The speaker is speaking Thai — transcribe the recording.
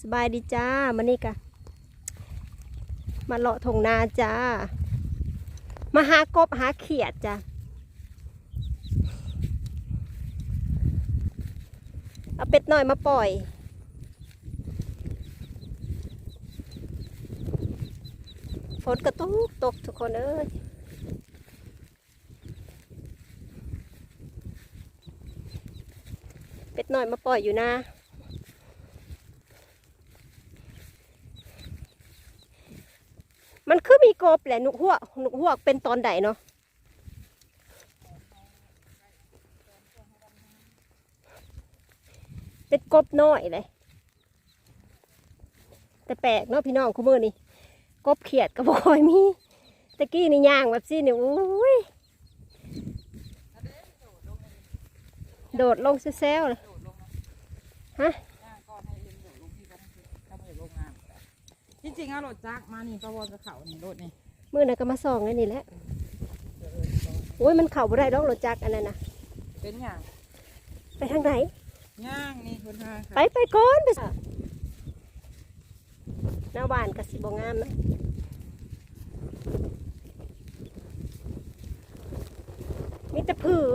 สบายดีจ้ามานี่กะมาเลาะทงนาจ้า มาหากบหาเขียดจ้าเอาเป็ดน้อยมาปล่อย ฝนกระตุกตกทุกคนเอ้ยเป็ดน้อยมาปล่อยอยู่นะ มันคือมีกบแหละนุกหัวกนุกหัวเป็นตอนใดเนาะเป็นกบน้อยเลยแต่แปลกเนาะพี่น้องคู่มือนี่กบเขียดก็บ่ค่อยมีตะกี้นี่ย่างแบบซี่นี่โอ้ยโดดลงเซลเลยโดดลงมาฮะ จริงๆเอารถจักรมานี่ประวรกับเขานี่รถนี่มือน่ะก็มาส่องนั่นนี่แหละโอ้ยมันเข่าบ่ได้ดอกรถจักรอันนั้นนะเป็นอย่างไปทางไหน ย่างนี่คุณท่าไปไปก่อนไปหน้าบ้านกสิบงามนะมีแต่ผือ